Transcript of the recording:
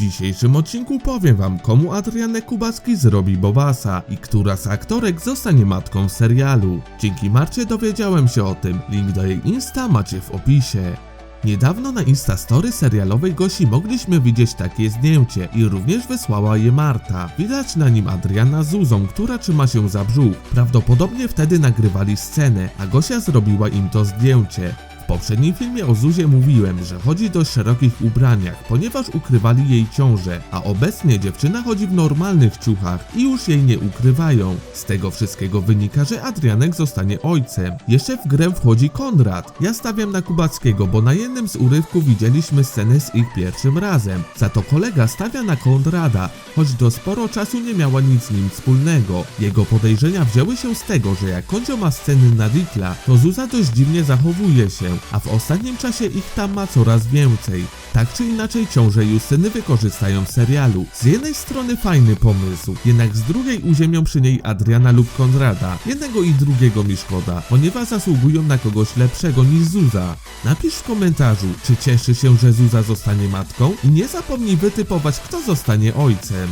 dzisiejszym odcinku powiem wam, komu Adrianek Kubacki zrobi Bobasa i która z aktorek zostanie matką w serialu. Dzięki Marcie dowiedziałem się o tym, link do jej Insta macie w opisie. Niedawno na Instastory serialowej Gosi mogliśmy widzieć takie zdjęcie i również wysłała je Marta. Widać na nim Adriana z Zuzą, która trzyma się za brzuch. Prawdopodobnie wtedy nagrywali scenę, a Gosia zrobiła im to zdjęcie. Poprzednim filmie o Zuzie mówiłem, że chodzi dość szerokich ubraniach, ponieważ ukrywali jej ciążę, a obecnie dziewczyna chodzi w normalnych ciuchach i już jej nie ukrywają. Z tego wszystkiego wynika, że Adrianek zostanie ojcem. Jeszcze w grę wchodzi Konrad. Ja stawiam na Kubackiego, bo na jednym z urywków widzieliśmy scenę z ich pierwszym razem. Za to kolega stawia na Konrada, choć do sporo czasu nie miała nic z nim wspólnego. Jego podejrzenia wzięły się z tego, że jak Kondzio ma sceny na Dikla, to Zuza dość dziwnie zachowuje się, a w ostatnim czasie ich tam ma coraz więcej. Tak czy inaczej ciąże Justyny wykorzystają w serialu. Z jednej strony fajny pomysł, jednak z drugiej uziemią przy niej Adriana lub Konrada. Jednego i drugiego mi szkoda, ponieważ zasługują na kogoś lepszego niż Zuza. Napisz w komentarzu, czy cieszy się, że Zuza zostanie matką i nie zapomnij wytypować, kto zostanie ojcem.